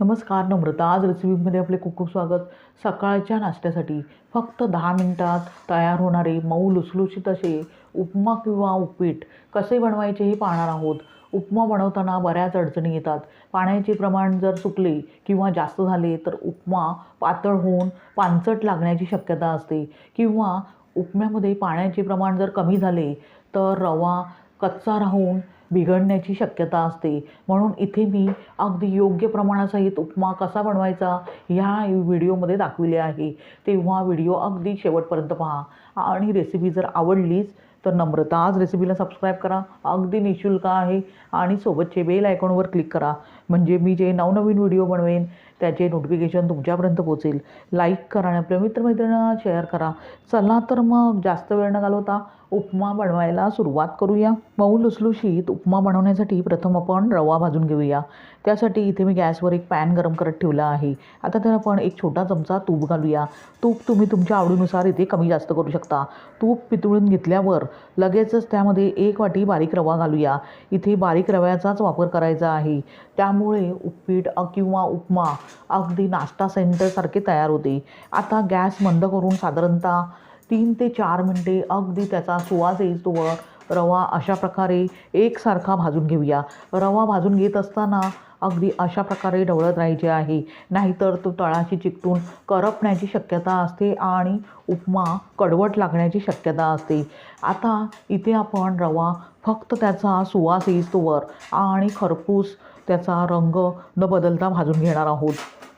नमस्कार नम्रता आज रेसिपीमध्ये आपले खूप खूप स्वागत. सकाळच्या नाश्त्यासाठी फक्त दहा मिनिटात तयार होणारे मऊ लुसलुशीत असे उपमा किंवा उपीट कसे बनवायचे हे पाहणार आहोत. उपमा बनवताना बऱ्याच अडचणी येतात. पाण्याचे प्रमाण जर चुकले किंवा जास्त झाले तर उपमा पातळ होऊन पानचट लागण्याची शक्यता असते. किंवा उपम्यामध्ये पाण्याचे प्रमाण जर कमी झाले तर रवा कच्चा राहून बिघडण्याची शक्यता असते. म्हणून इथे मी अगदी योग्य प्रमाणासहित उपमा कसा बनवायचा ह्या व्हिडिओमध्ये दाखविले आहे. तेव्हा व्हिडिओ अगदी शेवटपर्यंत पहा. आणि रेसिपी जर आवडलीच तर नम्रता आज रेसिपीला सबस्क्राईब करा. अगदी निशुल्क आहे. आणि सोबतचे बेल आयकॉनवर क्लिक करा. म्हणजे मी जे नवनवीन व्हिडिओ बनवेन त्याचे नोटिफिकेशन तुमच्यापर्यंत पोचेल लाईक करा आणि आपल्या मित्रमैत्रिणींना शेअर करा. चला तर मग जास्त वेळ न घालवता उपमा बनवायला सुरुवात करूया. मऊ लुसलुशीत उपमा बनवण्यासाठी प्रथम आपण रवा भाजून घेऊया. त्यासाठी इथे मी गॅसवर एक पॅन गरम करत ठेवला आहे. आता तर आपण एक छोटा चमचा तूप घालूया. तूप तुम्ही तुमच्या आवडीनुसार इथे कमी जास्त करू शकता. तूप पितळून घेतल्यावर लगेचच त्यामध्ये एक वाटी बारीक रवा घालूया. इथे बारीक रव्याचाच वापर करायचा आहे. त्या त्यामुळे उपीट किंवा उपमा अगदी नाश्ता सेंटरसारखे तयार होते. आता गॅस मंद करून साधारणतः तीन ते चार मिनटे अगदी त्याचा सुवास येईस्तोवर रवा अशा प्रकारे एकसारखा भाजून घेऊया. रवा भाजून घेत असताना अगदी अशा प्रकारे ढवळत राहायचे आहे. नाहीतर तो तळाशी चिकटून करपण्याची शक्यता असते आणि उपमा कडवट लागण्याची शक्यता असते. आता इथे आपण रवा फक्त त्याचा सुवास येईस्तोवर आणि खरपूस त्याचा रंग न बदलता भाजून घेणार आहोत.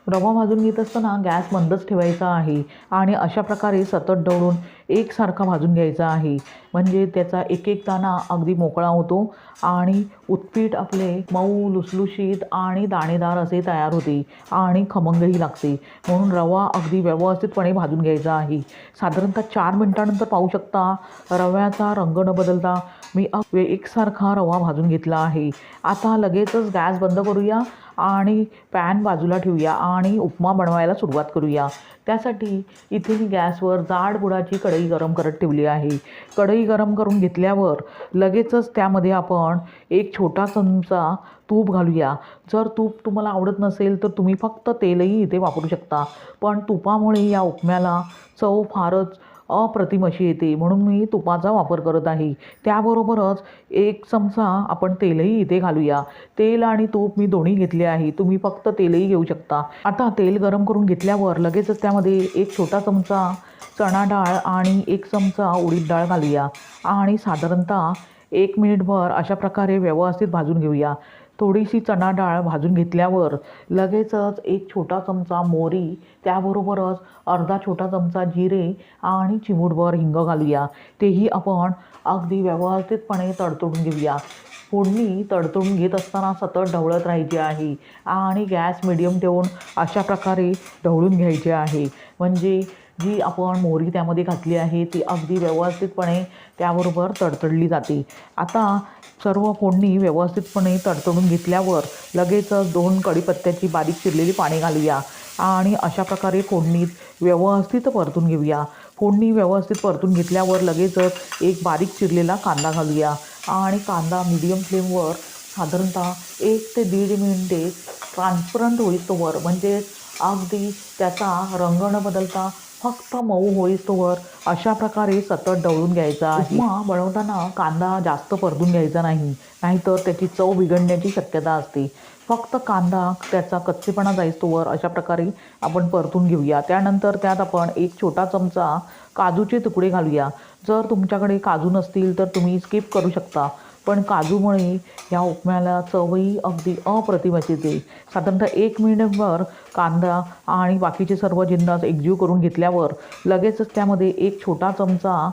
रवा भाजून घेत असताना गॅस बंदच ठेवायचा आहे आणि अशा प्रकारे सतत डवळून एकसारखा भाजून घ्यायचा आहे. म्हणजे त्याचा एक एक दाणा अगदी मोकळा होतो आणि उत्पीठ आपले मऊ लुसलुशीत आणि दाणेदार असे तयार होते आणि खमंगही लागते. म्हणून रवा अगदी व्यवस्थितपणे भाजून घ्यायचा आहे. साधारणतः चार मिनटानंतर पाहू शकता रव्याचा रंग न बदलता मी एकसारखा रवा भाजून घेतला आहे. आता लगेचच गॅस बंद करूया आणि पॅन बाजूला ठेवूया आणि उपमा बनवायला सुरुवात करूया. त्यासाठी इथे मी गॅसवर जाड बुडाची कढई गरम करत ठेवली आहे. कढई गरम करून घेतल्यावर लगेचच त्यामध्ये आपण एक छोटा चमचा तूप घालूया. जर तूप तुम्हाला आवडत नसेल तर तुम्ही फक्त तेलही इथे वापरू शकता. पण तुपामुळे या उपम्याला चव फारच अप्रतिम अशी येते. म्हणून मी तुपाचा वापर करत आहे. त्याबरोबरच एक चमचा आपण तेलही इथे घालूया. तेल आणि तूप मी दोन्ही घेतले आहे. तुम्ही फक्त तेलही घेऊ शकता. आता तेल गरम करून घेतल्यावर लगेचच त्यामध्ये एक छोटा चमचा चणा डाळ आणि एक चमचा उडीद डाळ घालूया. आणि साधारणतः एक मिनिटभर अशा प्रकारे व्यवस्थित भाजून घेऊया. थोडीशी चणा डाळ भाजून घेतल्यावर लगेचच एक छोटा चमचा मोरी त्याबरोबरच अर्धा छोटा चमचा जिरे आणि चिमूटभर हिंग घालूया. तेही आपण अगदी व्यवस्थितपणे तडतडून घेऊया. फोडणी तडतडून घेत असताना सतत ढवळत राहायची आहे आणि गॅस मिडियम ठेवून अशा प्रकारे ढवळून घ्यायचे आहे. म्हणजे जी आपण मोहरी त्यामध्ये घातली आहे ती अगदी व्यवस्थितपणे त्याबरोबर तडतडली जाते. आता सर्व फोडणी व्यवस्थितपणे तडतडून घेतल्यावर लगेचच दोन कढीपत्त्याची बारीक चिरलेली पाने घालूया आणि अशा प्रकारे फोडणीत व्यवस्थित परतून घेऊया. फोडणी व्यवस्थित परतून घेतल्यावर लगेचच एक बारीक चिरलेला कांदा घालूया आणि कांदा मिडियम फ्लेमवर साधारणतः एक ते दीड मिनिटे ट्रान्सपरंट होईस्तोवर म्हणजे अगदी त्याचा रंग न बदलता फक्त मऊ होईस्तोवर अशा प्रकारे सतत ढवळून घ्यायचा उपमा बनवताना कांदा जास्त परतून घ्यायचा नाही नाहीतर त्याची चव बिघडण्याची शक्यता असते. फक्त कांदा त्याचा कच्चेपणा जाईस्तोवर अशा प्रकारे आपण परतून घेऊया. त्यानंतर त्यात आपण एक छोटा चमचा काजूचे तुकडे घालूया. जर तुमच्याकडे काजू नसतील तर तुम्ही स्किप करू शकता. पण काजूमुळे या उपम्याला चवही अगदी अप्रतिम येते साधारणतः एक मिनिटभर कांदा आणि बाकीचे सर्व जिन्नस एकजीव करून घेतल्यावर लगेचच त्यामध्ये एक छोटा चमचा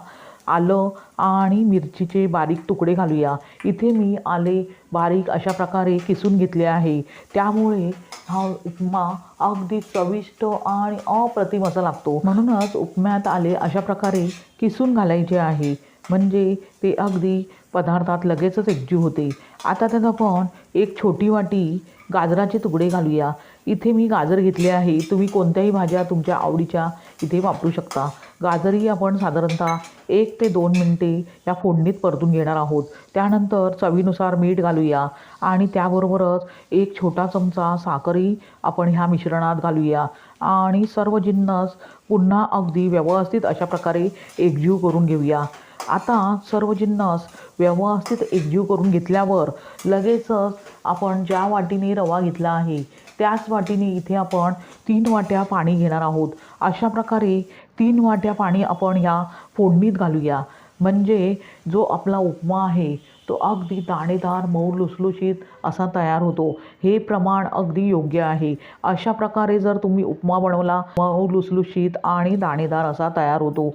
आलं आणि मिरचीचे बारीक तुकडे घालूया. इथे मी आले बारीक अशा प्रकारे किसून घेतले आहे. त्यामुळे हा उपमा अगदी चविष्ट आणि अप्रतिम असा लागतो. म्हणूनच उपम्यात आले अशा प्रकारे किसून घालायचे आहे. म्हणजे ते अगदी पदार्थात लगेचच एकजीव होते. आता त्यात आपण एक छोटी वाटी गाजराचे तुकडे घालूया. इथे मी गाजर घेतले आहे. तुम्ही कोणत्याही भाज्या तुमच्या आवडीच्या इथे वापरू शकता. गाजरही आपण साधारणतः एक ते दोन मिनटे या फोडणीत परतून घेणार आहोत. त्यानंतर चवीनुसार मीठ घालूया आणि त्याबरोबरच एक छोटा चमचा साखरही आपण ह्या मिश्रणात घालूया. आणि सर्व जिन्नस पुन्हा अगदी व्यवस्थित अशा प्रकारे एकजीव करून घेऊया. आता सर्व जिन्नस व्यवस्थित एकजीव करून घेतल्यावर लगेचच आपण ज्या वाटीने रवा घेतला आहे त्याच वाटीने इथे आपण तीन वाट्या पाणी घेणार आहोत. अशा प्रकारे तीन वाट्या पाणी आपण ह्या फोडणीत घालूया. म्हणजे जो आपला उपमा आहे तो अगदी दाणेदार मऊ लुसलुशीत असा तयार होतो. हे प्रमाण अगदी योग्य आहे. अशा प्रकारे जर तुम्ही उपमा बनवला मऊ लुसलुशीत आणि दाणेदार असा तयार होतो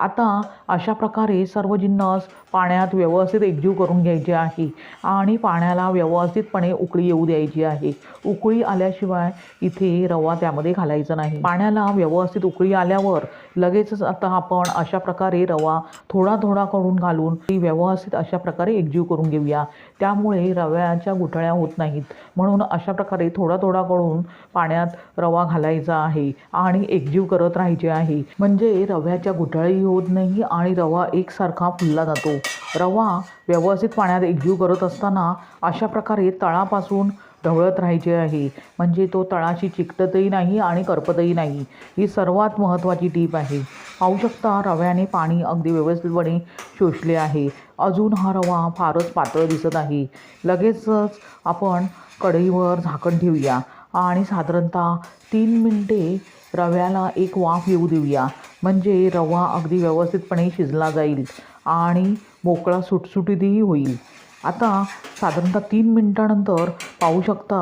आता अशा प्रकारे सर्व जिन्नस पाण्यात व्यवस्थित एकजीव करून घ्यायचे आहे आणि पाण्याला व्यवस्थितपणे उकळी येऊ द्यायची आहे. उकळी आल्याशिवाय इथे रवा त्यामध्ये घालायचा नाही. पाण्याला व्यवस्थित उकळी आल्यावर लगेचच आता आपण अशा प्रकारे रवा थोडा थोडा करून घालून ती व्यवस्थित अशा प्रकारे एकजीव करून घेऊया. त्यामुळे रव्याच्या गुठळ्या होत नाहीत. म्हणून अशा प्रकारे थोडा थोडा करून पाण्यात रवा घालायचा आहे आणि एकजीव करत राहायचे आहे. म्हणजे रव्याच्या गुठळी होत नाही आणि रवा एकसारखा फुलला जातो. रवा व्यवस्थित पाण्यात एकजीव करत असताना अशा प्रकारे तळापासून ढवळत राहायचे आहे. म्हणजे तो तळाशी चिकटतही नाही आणि करपतही नाही. ही सर्वात महत्त्वाची टीप आहे. पाहू शकता रव्याने पाणी अगदी व्यवस्थितपणे शोषले आहे. अजून हा रवा फारच पातळ दिसत आहे. लगेचच आपण कढईवर झाकण ठेवूया आणि साधारणतः तीन मिनटे रव्याला एक वाफ येऊ देऊया. म्हणजे रवा अगदी व्यवस्थितपणे शिजला जाईल आणि मोकळा सुटसुटीतही होईल. आता साधारणतः तीन मिनटानंतर पाहू शकता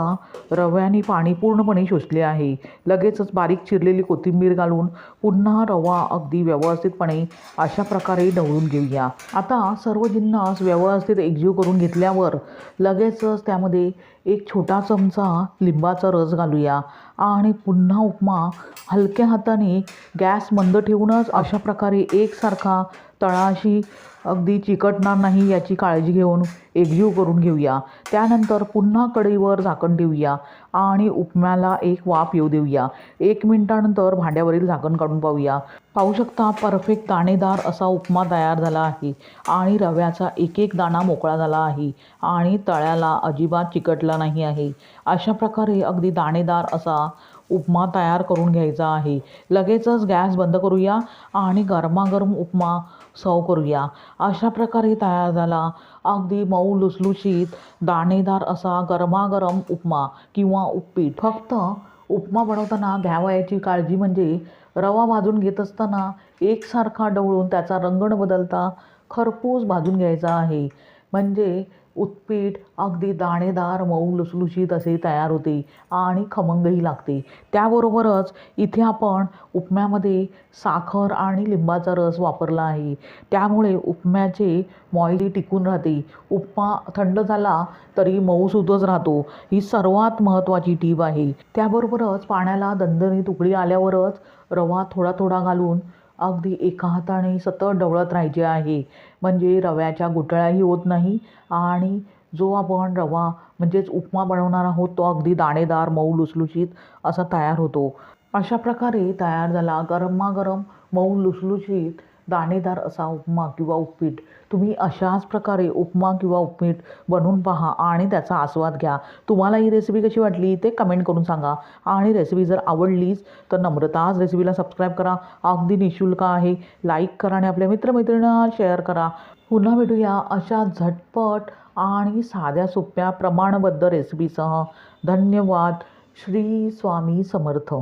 रव्याने पाणी पूर्णपणे शोषले आहे. लगेचच बारीक चिरलेली कोथिंबीर घालून पुन्हा रवा अगदी व्यवस्थितपणे अशा प्रकारे ढवळून घेऊया. आता सर्व जिन्नस व्यवस्थित एकजीव करून घेतल्यावर लगेचच त्यामध्ये एक छोटा चमचा लिंबाचा रस घालूया आणि पुन्हा उपमा हलक्या हाताने गॅस मंद ठेवूनच अशा प्रकारे एकसारखा तळाशी अगदी चिकटणार नाही याची काळजी घेऊन एकजीव करून घेऊया. त्यानंतर पुन्हा कढईवर झाकण ठेवूया आणि उपम्याला एक वाफ येऊ देऊया. एक मिनिटानंतर भांड्यावरील झाकण काढून पाहूया. पाहू शकता परफेक्ट दाणेदार असा उपमा तयार झाला आहे आणि रव्याचा एक एक दाणा मोकळा झाला आहे आणि तळ्याला अजिबात चिकटला नाही आहे. अशा प्रकारे अगदी दाणेदार असा उपमा तयार करून घ्यायचा आहे. लगेचच गॅस बंद करूया आणि गरमागरम उपमा सर्व करूया. अशा प्रकारे तयार झाला. अगदी मऊ लुसलुशीत दाणेदार असा गरमागरम उपमा किंवा उपीट फक्त उपमा बनवताना घ्यावयाची काळजी म्हणजे रवा भाजून घेत असताना एकसारखा डवळून त्याचा रंग न बदलता खरपूस भाजून घ्यायचा आहे. म्हणजे उत्पीठ अगदी दाणेदार मऊ लुसलुशीत असे तयार होते आणि खमंगही लागते. त्याबरोबरच इथे आपण उपम्यामध्ये साखर आणि लिंबाचा रस वापरला आहे. त्यामुळे उपम्याचे मॉइली टिकून राहते. उपमा थंड झाला तरी मऊसूदच राहतो. ही सर्वात महत्त्वाची टीप आहे. त्याबरोबरच पाण्याला दणदणीत उकळी आल्यावरच रवा थोडा थोडा घालून अगदी एका हाताने सतत ढवळत राहायचे आहे. म्हणजे रव्याच्या गुठळ्याही होत नाही आणि जो आपण रवा म्हणजेच उपमा बनवणार आहोत तो अगदी दाणेदार मऊ लुसलुशीत असा तयार होतो. अशा प्रकारे तयार झाला गरमागरम मऊ लुसलुशीत दाणेदार असा उपमा किंवा उपीट. तुम्ही अशाच प्रकारे उपमा किंवा उपमीठ बनवून पहा आणि त्याचा आस्वाद घ्या. तुम्हाला ही रेसिपी कशी वाटली ते कमेंट करून सांगा. आणि रेसिपी जर आवडलीच तर नम्रताच रेसिपीला सबस्क्राईब करा. अगदी निशुल्क आहे. लाईक करा आणि आपल्या मित्रमैत्रिणींना शेअर करा. पुन्हा भेटूया अशा झटपट आणि साध्या सोप्या प्रमाणबद्ध रेसिपीसह धन्यवाद. श्री स्वामी समर्थ.